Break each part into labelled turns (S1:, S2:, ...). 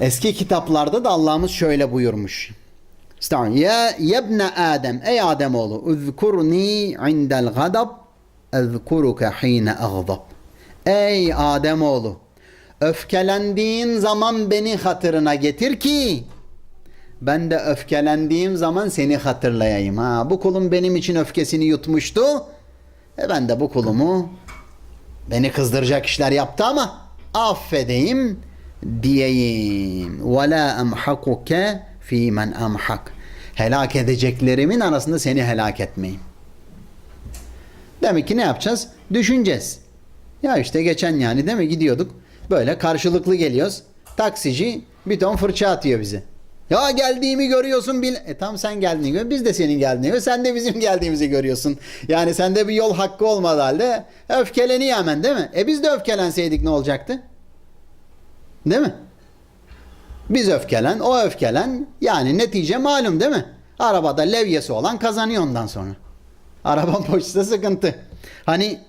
S1: Eski kitaplarda da Allah'ımız şöyle buyurmuş. Ya yebne Adem ey Adem oğlu uzkurni indel gadab ezkuruke hine agdab. Ey Adem oğlu öfkelendiğin zaman beni hatırına getir ki ben de öfkelendiğim zaman seni hatırlayayım. Ha, bu kulum benim için öfkesini yutmuştu. E ben de bu kulumu beni kızdıracak işler yaptı ama affedeyim diyeyim. Ve la emhakuke fi men emhak. Helak edeceklerimin arasında seni helak etmeyeyim. Demek ki ne yapacağız? Düşüneceğiz. Ya işte geçen yani değil mi gidiyorduk. Böyle karşılıklı geliyoruz. Taksici bir ton fırça atıyor bize. Ya geldiğimi görüyorsun bil. E tam sen geldiğini gör. Biz de senin geldiğini görüyoruz. Sen de bizim geldiğimizi görüyorsun. Yani sende bir yol hakkı olmadı halde öfkeleniyor hemen değil mi? E biz de öfkelenseydik ne olacaktı? Değil mi? Biz öfkelen, o öfkelen. Yani netice malum değil mi? Arabada levyesi olan kazanıyor ondan sonra. Araba boşsa sıkıntı. Hani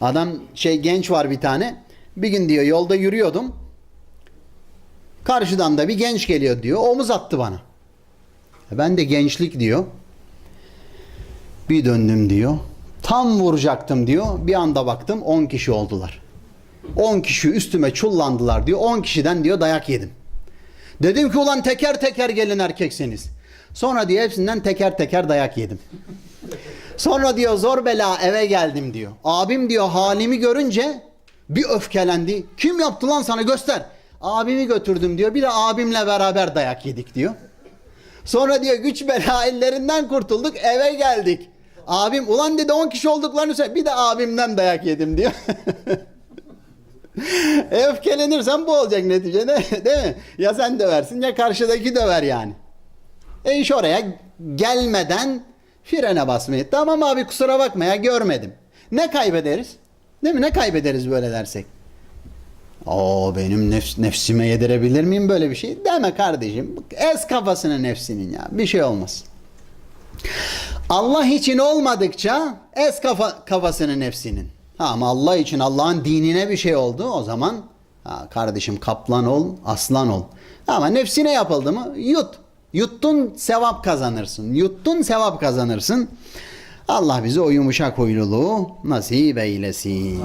S1: adam şey genç var bir tane. Bir gün diyor yolda yürüyordum. Karşıdan da bir genç geliyor diyor. Omuz attı bana. E Ben de gençlik diyor. Bir döndüm diyor. Tam vuracaktım diyor. Bir anda baktım 10 kişi oldular. 10 kişi üstüme çullandılar diyor. 10 kişiden diyor dayak yedim. Dedim ki ulan teker teker gelin erkekseniz. Sonra diyor hepsinden teker teker dayak yedim. Sonra diyor zor bela eve geldim diyor. Abim diyor halimi görünce bir öfkelendi. Kim yaptı lan sana göster. Abimi götürdüm diyor. Bir de abimle beraber dayak yedik diyor. Sonra diyor güç bela ellerinden kurtulduk eve geldik. Abim ulan dedi 10 kişi olduklarını söyle. Bir de abimden dayak yedim diyor. Öfkelenirsen bu olacak neticede değil mi? Ya sen döversin ya karşıdaki döver yani. E iş oraya gelmeden frene basmayı. Tamam abi kusura bakma ya görmedim. Ne kaybederiz? Değil mi? Ne kaybederiz böyle dersek? Oo benim nefs, nefsime yedirebilir miyim böyle bir şey? Deme kardeşim. Ez kafasını nefsinin ya. Bir şey olmaz. Allah için olmadıkça ez kafa, kafasını nefsinin. Ha, ama Allah için Allah'ın dinine bir şey oldu o zaman ha, kardeşim kaplan ol, aslan ol. Ama nefsine yapıldı mı yut. Yuttun sevap kazanırsın. Yuttun sevap kazanırsın. Allah bize o yumuşak huyluluğu nasip eylesin.